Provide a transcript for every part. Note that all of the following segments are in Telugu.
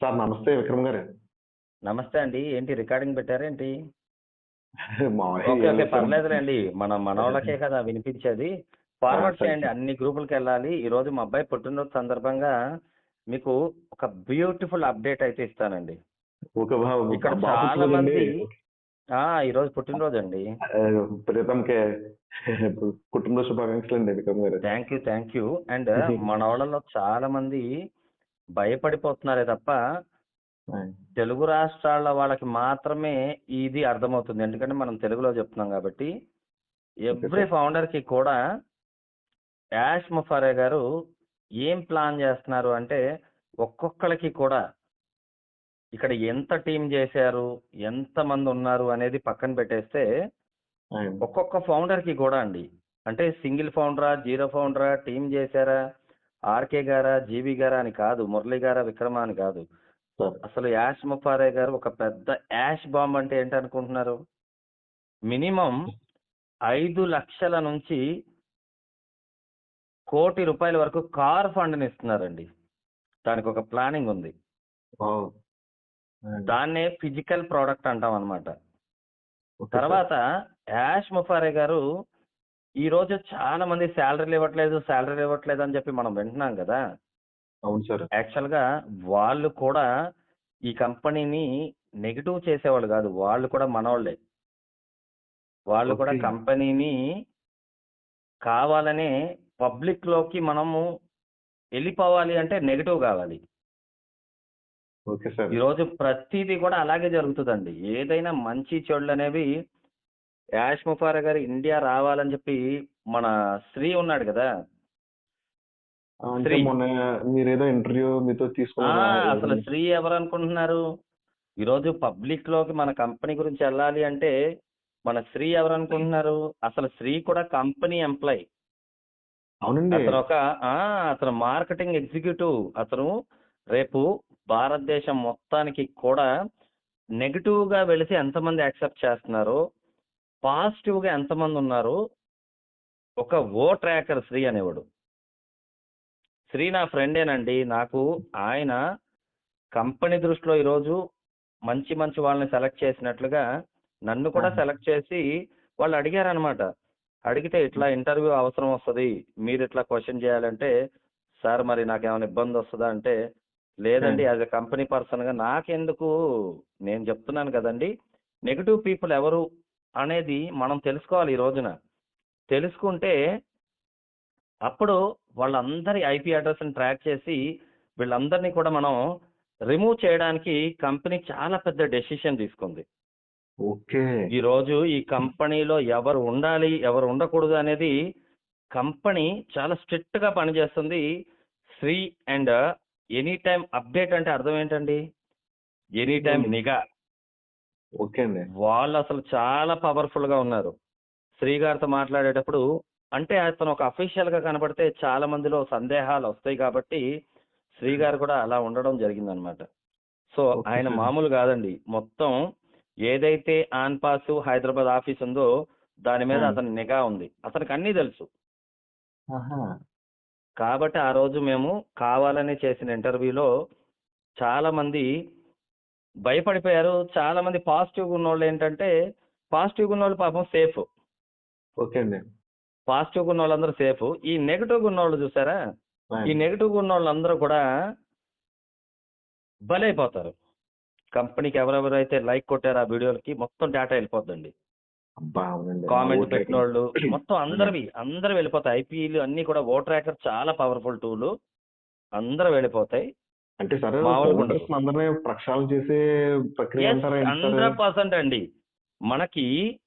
సార్ నమస్తే విక్రమ్ గారు. నమస్తే అండి. ఏంటి రికార్డింగ్ పెట్టారేంటి ఓకే ఓకే. పర్లేదులేండి. మన మనోళ్ళకే కదా వినిపించేది. ఫార్వర్డ్. చేయండి. అన్ని గ్రూపులకి వెళ్ళాలి. ఈ రోజు మా అబ్బాయి పుట్టినరోజు సందర్భంగా మీకు ఒక బ్యూటిఫుల్ అప్డేట్ అయితే ఇస్తానండి. ఇక్కడ చాలా. మంది ఆ ఈ రోజు పుట్టినరోజు అండి. ప్రీతంకే కుటుంబ శుభాకాంక్షలు అండి విక్రమ్ గారు. Thank you thank you and మన వాళ్ళలో చాలా మంది భయపడిపోతున్నారే తప్ప తెలుగు రాష్ట్రాల వాళ్ళకి మాత్రమే ఇది అర్థమవుతుంది. ఎందుకంటే మనం తెలుగులో చెప్తున్నాం కాబట్టి ఎవ్రీ sir. ఫౌండర్కి కూడా యాష్ ముఫారే గారు ఏం ప్లాన్ చేస్తున్నారు అంటే ఒక్కొక్కరికి కూడా ఇక్కడ ఎంత టీం చేశారు ఎంత మంది ఉన్నారు అనేది పక్కన పెట్టేస్తే ఒక్కొక్క ఫౌండర్కి కూడా అండి. అంటే సింగిల్ ఫౌండరా జీరో ఫౌండరా టీం చేశారా? ఆర్కే గారా జీవి గారా అని కాదు మురళి గారా విక్రమ అని కాదు. అసలు యాష్ ముఫారే గారు ఒక పెద్ద యాష్ బాంబ్ అంటే ఏంటనుకుంటున్నారు? మినిమం ఐదు లక్షల నుంచి కోటి రూపాయల వరకు కార్ ఫండ్ని ఇస్తున్నారండి. దానికి ఒక ప్లానింగ్ ఉంది. దాన్నే ఫిజికల్ ప్రోడక్ట్ అంటాం అనమాట. తర్వాత యాష్ ముఫారే గారు ఈ రోజు చాలా మంది శాలరీలు ఇవ్వట్లేదు శాలరీలు ఇవ్వట్లేదు అని చెప్పి మనం వింటున్నాం కదా. అవును సార్. యాక్చువల్గా వాళ్ళు కూడా ఈ కంపెనీని నెగిటివ్ చేసేవాళ్ళు కాదు వాళ్ళు కూడా మనోళ్ళే. వాళ్ళు కూడా Okay. కంపెనీని కావాలనే పబ్లిక్లోకి మనము వెళ్ళిపోవాలి అంటే నెగిటివ్ కావాలి. Okay sir. ఈ రోజు ప్రతిదీ కూడా అలాగే జరుగుతుందండి. ఏదైనా మంచి చెడులు అనేవి యాష్ ముఫారా గారు ఇండియా రావాలని చెప్పి మన శ్రీ ఉన్నాడు కదా. ఆ, అంటే శ్రీ. మొన్న మీరేదో ఇంటర్వ్యూ మీతో ఆ, తీసుకున్నారు అసలు శ్రీ ఎవరు అనుకుంటున్నారు? ఈరోజు పబ్లిక్లోకి మన కంపెనీ గురించి వెళ్ళాలి అంటే మన శ్రీ ఎవరు అనుకుంటున్నారు? అసలు శ్రీ కూడా కంపెనీ ఎంప్లాయ్. అవునండి. అతను ఒక ఆ, అతను మార్కెటింగ్ ఎగ్జిక్యూటివ్. అతను రేపు భారతదేశం మొత్తానికి కూడా నెగిటివ్గా వెలిసి ఎంతమంది యాక్సెప్ట్ చేస్తున్నారు పాజిటివ్గా ఎంతమంది ఉన్నారు ఒక ఓ ట్రాకర్ శ్రీ అనేవాడు. శ్రీ నా ఫ్రెండేనండి. నాకు ఆయన కంపెనీ దృష్టిలో ఈరోజు మంచి మంచి వాళ్ళని సెలెక్ట్ చేసినట్లుగా నన్ను కూడా. సెలెక్ట్ చేసి వాళ్ళు అడిగారనమాట అడిగితే ఇట్లా ఇంటర్వ్యూ అవసరం వస్తుంది. మీరు ఇట్లా క్వశ్చన్ చేయాలంటే సార్ మరి నాకేమైనా ఇబ్బంది వస్తుందా? అంటే లేదండి. యాజ్ ఎ కంపెనీ పర్సన్గా నాకెందుకు? నేను చెప్తున్నాను కదండి. నెగిటివ్ పీపుల్ ఎవరు? అనేది మనం తెలుసుకోవాలి ఈ రోజున. తెలుసుకుంటే అప్పుడు వాళ్ళందరి ఐపీ అడ్రస్ని ట్రాక్ చేసి వీళ్ళందరినీ కూడా మనం రిమూవ్ చేయడానికి కంపెనీ చాలా పెద్ద డెసిషన్ తీసుకుంది. ఓకే. ఈ రోజు ఈ కంపెనీలో ఎవరు ఉండాలి ఎవరు ఉండకూడదు అనేది కంపెనీ చాలా స్ట్రిక్ట్గా పనిచేస్తుంది. Shri and any time update అంటే అర్థం ఏంటండి? ఎనీ టైం నిఘా. ఓకే అండి. వాళ్ళు అసలు చాలా పవర్ఫుల్గా ఉన్నారు. శ్రీ గారితో మాట్లాడేటప్పుడు అంటే అతను ఒక అఫీషియల్గా కనబడితే చాలా మందిలో సందేహాలు వస్తాయి కాబట్టి శ్రీ గారు కూడా అలా ఉండడం జరిగిందనమాట. సో ఆయన. మామూలు కాదండి. మొత్తం ఏదైతే ఆన్ పాస్ హైదరాబాద్ ఆఫీస్ ఉందో దాని మీద. అతని నిఘా ఉంది. అతనికి అన్నీ తెలుసు. కాబట్టి ఆ రోజు మేము కావాలని చేసిన ఇంటర్వ్యూలో చాలా మంది భయపడిపోయారు. చాలా మంది పాజిటివ్ ఉన్నోళ్ళు ఏంటంటే పాజిటివ్ ఉన్నోళ్ళు పాపం సేఫ్ ఓకే అండి. పాజిటివ్ ఉన్న వాళ్ళందరూ సేఫ్ ఈ నెగిటివ్ ఉన్న వాళ్ళు చూసారా? ఈ నెగిటివ్ ఉన్న వాళ్ళందరూ కూడా బలైపోతారు. కంపెనీకి ఎవరెవరైతే లైక్ కొట్టారో ఆ వీడియోలకి మొత్తం డేటా వెళ్ళిపోద్దండి. కామెంట్. పెట్టిన వాళ్ళు మొత్తం అందరివి అందరూ వెళ్ళిపోతాయి. ఐపీఈలు అన్ని కూడా ఓ ట్రాకర్ చాలా పవర్ఫుల్ టూల్ అందరూ వెళ్ళిపోతాయి. అంటే సరే అందరినీ ప్రక్షాళన చేసే ప్రక్రియ? హండ్రెడ్ పర్సెంట్ అండి. మనకి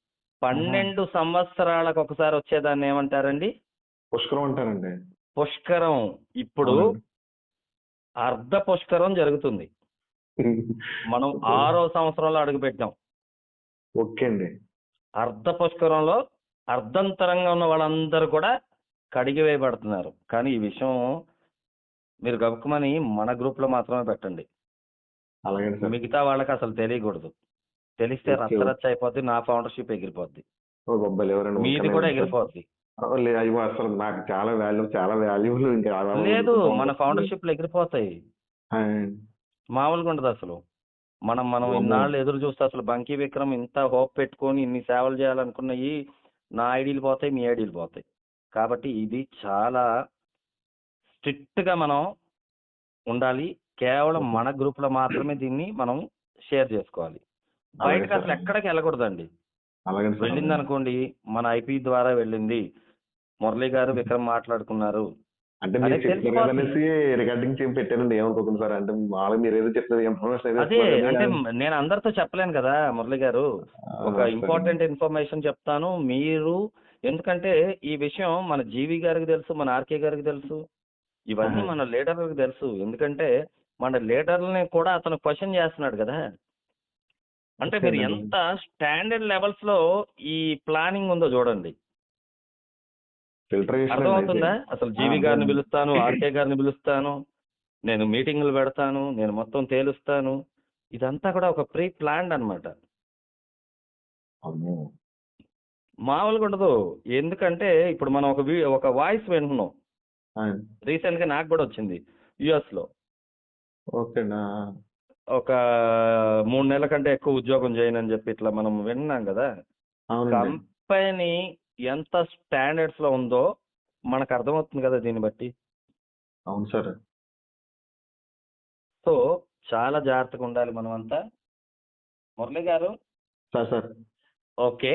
పన్నెండు సంవత్సరాలకు ఒకసారి వచ్చేదాన్ని ఏమంటారండి? పుష్కరం అంటారండి. పుష్కరం. ఇప్పుడు. అర్ధ పుష్కరం జరుగుతుంది. మనం ఆరో సంవత్సరంలో అడుగుపెట్టాం ఓకే అండి. అర్ధ పుష్కరంలో అర్ధంతరంగా ఉన్న వాళ్ళందరూ కూడా కడిగి వేయబడుతున్నారు. కానీ ఈ విషయం మీరు గబుక్కుమని మన గ్రూప్లో మాత్రమే పెట్టండి. అలాగే సార్? మిగతా వాళ్ళకి అసలు తెలియకూడదు. తెలిస్తే. రచ్చరచ్చ అయిపోద్ది నా ఫౌండర్షిప్ ఎగిరిపోద్ది. మీది కూడా. ఎగిరిపోద్ది. అసలు నాకు చాలా వాల్యూ చాలా ఇంకా అలా లేదు. మన ఫౌండర్షిప్ ఎగిరిపోతాయి. మామూలుగా ఉండదు అసలు. మనం మనం. ఇన్నాళ్ళు ఎదురు చూస్తే అసలు బంకీ విక్రమ్ ఇంత హోప్ పెట్టుకొని ఇన్ని సేవలు చేయాలనుకున్నవి నా ఐడీలు పోతాయి మీ ఐడీలు పోతాయి. కాబట్టి ఇది చాలా స్ట్రిక్ట్గా మనం ఉండాలి. కేవలం మన గ్రూప్లో మాత్రమే దీన్ని మనం షేర్ చేసుకోవాలి. బయటకు. అసలు ఎక్కడికి వెళ్ళకూడదండి. వెళ్ళింది అనుకోండి మన ఐపీ ద్వారా వెళ్ళింది మురళి గారు విక్రమ్ మాట్లాడుకున్నారు. అంటే రికార్డింగ్ చేసి పెట్టానండి ఏమనుకోకుండా సార్. అంటే మామూలుగా మీరు ఏదో చెప్తారు ఇన్ఫర్మేషన్ అదే అంటే నేను అందరితో చెప్పలేను కదా మురళి గారు. ఒక ఇంపార్టెంట్ ఇన్ఫర్మేషన్ చెప్తాను. మీరు ఎందుకంటే ఈ విషయం మన జీవి గారికి తెలుసు మన ఆర్కే గారికి తెలుసు. ఇవన్నీ. మన లీడర్లకు తెలుసు. ఎందుకంటే మన లీడర్లని కూడా అతను క్వశ్చన్ చేస్తున్నాడు కదా. అంటే మీరు. ఎంత స్టాండర్డ్ లెవెల్స్లో ఈ ప్లానింగ్ ఉందో చూడండి. అర్థమవుతుందా? అసలు జీవి గారిని. పిలుస్తాను ఆర్కే గారిని పిలుస్తాను నేను మీటింగ్లు పెడతాను నేను మొత్తం తేలుస్తాను. ఇదంతా కూడా ఒక ప్రీ ప్లాన్డ్ అన్నమాట. అమ్మో మామూలుగా ఉండదు. ఎందుకంటే ఇప్పుడు మనం ఒక ఒక వాయిస్ వింటున్నాం. రీసెంట్గా నాకు కూడా వచ్చింది యుఎస్లో ఓకే అండి ఆ, ఒక మూడు నెలల కంటే ఎక్కువ ఉద్యోగం చేయనని చెప్పి ఇట్లా మనం విన్నాం కదా? కంపెనీ ఎంత స్టాండర్డ్స్లో ఉందో మనకు అర్థమవుతుంది కదా దీన్ని బట్టి. అవును సార్. సో చాలా జాగ్రత్తగా ఉండాలి మనం అంతా మురళి గారు? Sir sir. ఓకే.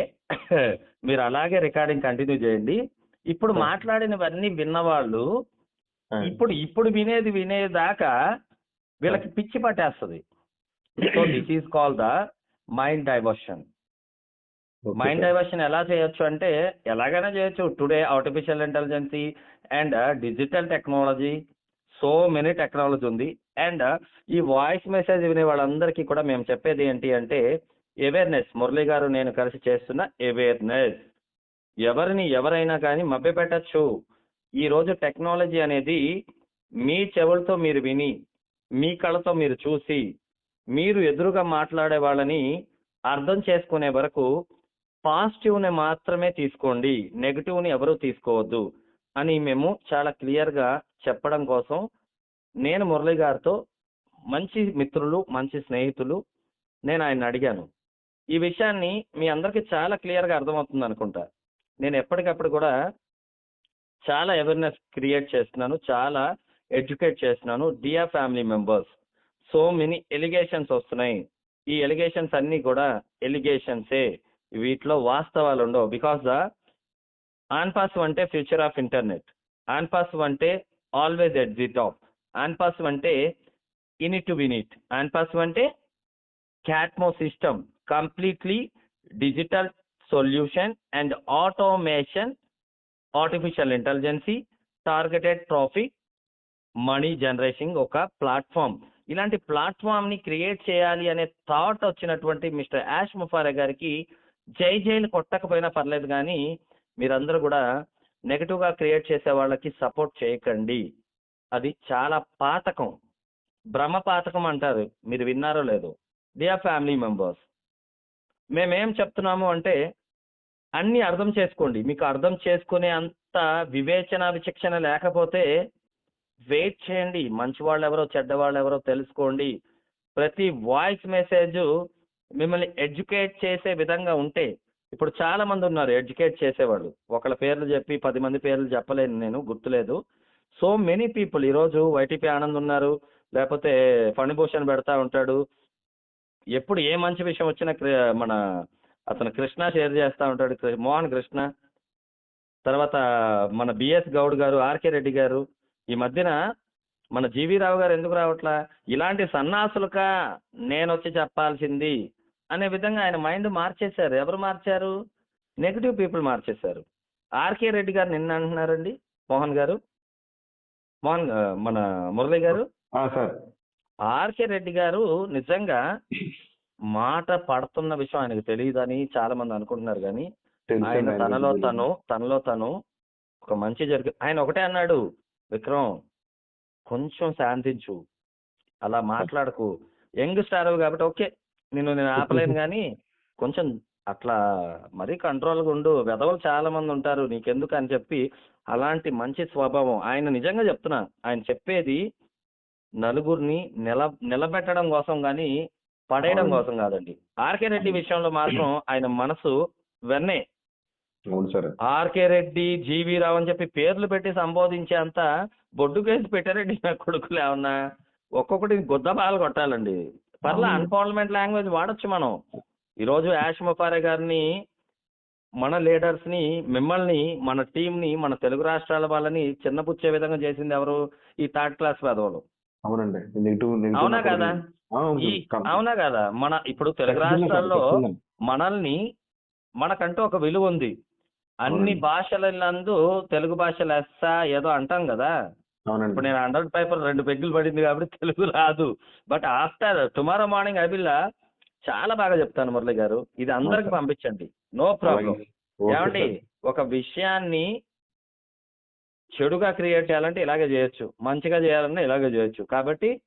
మీరు అలాగే రికార్డింగ్ కంటిన్యూ చేయండి. ఇప్పుడు. మాట్లాడినవన్నీ విన్నవాళ్ళు ఇప్పుడు ఇప్పుడు వినేది వినేదాకా వీళ్ళకి పిచ్చి పట్టేస్తుంది. So this is call the mind diversion mind. Diversion ఎలా చేయొచ్చు అంటే ఎలాగైనా చేయొచ్చు. Today artificial intelligence and digital technology so many technology ఉంది. అండ్ ఈ వాయిస్ మెసేజ్ వినే వాళ్ళందరికీ కూడా మేము చెప్పేది ఏంటి అంటే అవేర్నెస్ మురళి గారు నేను కలిసి చేస్తున్న అవేర్నెస్ ఎవరిని ఎవరైనా కానీ మభ్యపెట్టచ్చు. ఈ రోజు టెక్నాలజీ అనేది మీ చెవులతో మీరు విని మీ కళ్ళతో మీరు చూసి మీరు ఎదురుగా మాట్లాడే వాళ్ళని అర్థం చేసుకునే వరకు పాజిటివ్ని మాత్రమే తీసుకోండి నెగిటివ్ని ఎవరు ఎవరూ తీసుకోవద్దు అని మేము చాలా క్లియర్గా చెప్పడం కోసం నేను మురళి గారితో మంచి మిత్రులు మంచి స్నేహితులు నేను ఆయన అడిగాను. ఈ విషయాన్ని మీ అందరికీ చాలా క్లియర్గా అర్థమవుతుంది అనుకుంటా. నేను ఎప్పటికప్పుడు కూడా చాలా అవేర్నెస్ క్రియేట్ చేస్తున్నాను చాలా ఎడ్యుకేట్ చేస్తున్నాను dear family members so many allegations వస్తున్నాయి. ఈ ఎలిగేషన్స్ అన్నీ కూడా ఎలిగేషన్సే వీటిలో వాస్తవాలు ఉండవు. బికాస్ ద ఆన్పాస్ అంటే ఫ్యూచర్ ఆఫ్ ఇంటర్నెట్ ఆన్పాస్ అంటే ఆల్వేస్ ఎట్ ది టాప్ ఆన్పాస్ అంటే in it to win it ఆన్పాస్ అంటే క్యాట్మో system completely digital solution and automation artificial intelligence targeted traffic money generation ఒక ప్లాట్ఫామ్ ఇలాంటి ప్లాట్ఫామ్ని క్రియేట్ చేయాలి అనే థాట్ వచ్చినటువంటి మిస్టర్ యాష్ ముఫారే గారికి జై జైలు కొట్టకపోయినా పర్లేదు కానీ మీరందరూ కూడా నెగటివ్గా క్రియేట్ చేసే వాళ్ళకి సపోర్ట్ చేయకండి. అది చాలా పాతకం. భ్రమ పాతకం అంటారు. మీరు విన్నారో లేదో. ఆర్ ఫ్యామిలీ మెంబర్స్ మేమేం చెప్తున్నాము అంటే అన్ని అర్థం చేసుకోండి. మీకు అర్థం చేసుకునే అంత వివేచన విచక్షణ లేకపోతే వెయిట్ చేయండి. మంచి వాళ్ళు ఎవరో చెడ్డ వాళ్ళు ఎవరో తెలుసుకోండి. ప్రతి వాయిస్ మెసేజ్ మిమ్మల్ని ఎడ్యుకేట్ చేసే విధంగా ఉంటే ఇప్పుడు చాలా మంది ఉన్నారు ఎడ్యుకేట్ చేసేవాళ్ళు. ఒకళ్ళ పేర్లు చెప్పి పది మంది పేర్లు చెప్పలేను నేను గుర్తులేదు. సో మెనీ పీపుల్ ఈరోజు వైటీపీ ఆనంద్ ఉన్నారు లేకపోతే ఫణిభూషణ్ పెడతా ఉంటాడు ఎప్పుడు ఏ మంచి విషయం వచ్చినా మన అతను కృష్ణ షేర్ చేస్తా ఉంటాడు. మోహన్ కృష్ణ. తర్వాత మన బిఎస్ గౌడ్ గారు ఆర్కే రెడ్డి గారు. ఈ మధ్యన మన జీవి రావు గారు ఎందుకు రావట్లా? ఇలాంటి సన్నాసులుగా నేను వచ్చి చెప్పాల్సింది అనే విధంగా ఆయన మైండ్ మార్చేశారు. ఎవరు మార్చారు? నెగిటివ్ పీపుల్ మార్చేశారు. ఆర్కే రెడ్డి గారు నిన్న అంటున్నారండి మోహన్ గారు. మోహన్ మన మురళి గారు. సార్. ఆర్కే రెడ్డి గారు నిజంగా మాట పడుతున్న విషయం ఆయనకు తెలియదని చాలా మంది అనుకుంటున్నారు కానీ ఆయన తనలో. తను తనలో తను ఒక మంచి జరిగి ఆయన ఒకటే అన్నాడు విక్రమ్ కొంచెం శాంతించు అలా మాట్లాడకు. యంగ్ స్టార్ కాబట్టి ఓకే నిన్ను నేను ఆపలేను కానీ కొంచెం అట్లా మరీ కంట్రోల్గా ఉండు. వెధవలు చాలా మంది ఉంటారు నీకెందుకు అని చెప్పి అలాంటి మంచి స్వభావం. ఆయన నిజంగా చెప్తున్నా ఆయన చెప్పేది నలుగురిని నిల నిలబెట్టడం కోసం కానీ పడేయడం. కోసం కాదండి. ఆర్కే రెడ్డి విషయంలో మాత్రం ఆయన మనసు వెన్నే. ఆర్కే రెడ్డి జీవి రావు అని చెప్పి పేర్లు పెట్టి సంబోధించే అంత బొడ్డు కేసు పెట్టారండి నా కొడుకులు ఏమన్నా? ఒక్కొక్కటి గుద్ద బాగా కొట్టాలండి. పర్లా. అన్పార్లమెంట్ లాంగ్వేజ్ వాడొచ్చు మనం. ఈరోజు యాష్ ముఫారే గారిని మన లీడర్స్ని మిమ్మల్ని మన టీం ని మన తెలుగు రాష్ట్రాల వాళ్ళని చిన్నపుచ్చే విధంగా చేసింది ఎవరు? ఈ థర్డ్ క్లాస్ పెదవులు. అవునండి. నెగిటివ్ అవునా కదా? అవునా. కదా? మన ఇప్పుడు తెలుగు రాష్ట్రాల్లో మనల్ని మనకంటూ ఒక విలువ ఉంది. అన్ని. భాషలందు తెలుగు భాష లెస్స ఏదో అంటాం కదా? ఇప్పుడు నేను హండ్రెడ్ పేపర్ రెండు పెగ్గులు పడింది కాబట్టి తెలుగు రాదు. బట్ ఆఫ్టర్ టుమారో మార్నింగ్ అబిల్లా చాలా బాగా చెప్తాను మురళి గారు. ఇది అందరికి. పంపించండి. No problem. ఏమండి. ఒక విషయాన్ని చెడుగా క్రియేట్ చేయాలంటే ఇలాగే చేయొచ్చు. మంచిగా చేయాలన్నా ఇలాగే చేయొచ్చు. కాబట్టి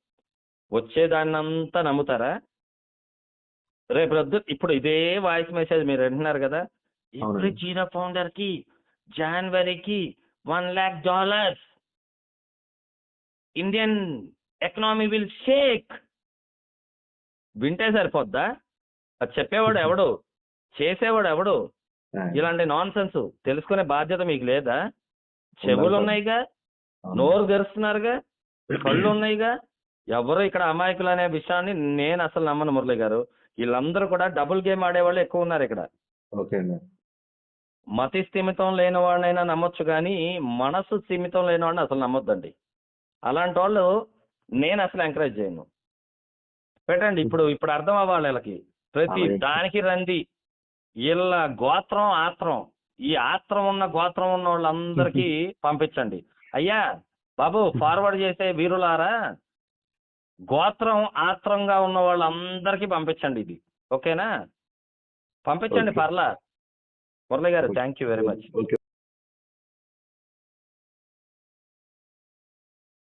వచ్చేదాన్నంతా నమ్ముతారా? రేపు రద్దు ఇప్పుడు ఇదే వాయిస్ మెసేజ్ మీరు వింటున్నారు కదా? ఎవ్రీ అవునండి. జీరో ఫౌండర్కి జనవరికి one lakh dollars Indian economy will shake వింటే సరిపోద్దా? అది చెప్పేవాడు ఎవడు? చేసేవాడు ఎవడు? ఇలాంటి నాన్ సెన్స్ తెలుసుకునే బాధ్యత మీకు లేదా? చెవులు. ఉన్నాయిగా. నోరు తెరుస్తున్నారుగా కళ్ళు ఉన్నాయిగా. ఎవరు ఇక్కడ అమాయకులు అనే విషయాన్ని నేను అసలు నమ్మను మురళి గారు. వీళ్ళందరూ కూడా డబుల్ గేమ్ ఆడేవాళ్ళు ఎక్కువ ఉన్నారు ఇక్కడ. మతి స్థిమితం లేని వాడినైనా నమ్మొచ్చు కానీ మనసు స్థిమితం లేని వాడిని అసలు నమ్మొద్దండి. అలాంటి వాళ్ళు నేను అసలు ఎంకరేజ్ చేయను. పెట్టండి ఇప్పుడు ఇప్పుడు అర్థం అవ్వాలి వీళ్ళకి. ప్రతి. దానికి రంది వీళ్ళ గోత్రం ఆత్రం. ఈ ఆత్రం ఉన్న గోత్రం ఉన్న వాళ్ళందరికీ పంపించండి. అయ్యా బాబు ఫార్వర్డ్ చేసే వీరులారా గోత్రం ఆత్రంగా ఉన్న వాళ్ళందరికీ పంపించండి ఇది. ఓకేనా? పంపించండి. పర్లా. మురళి గారు. Thank you very much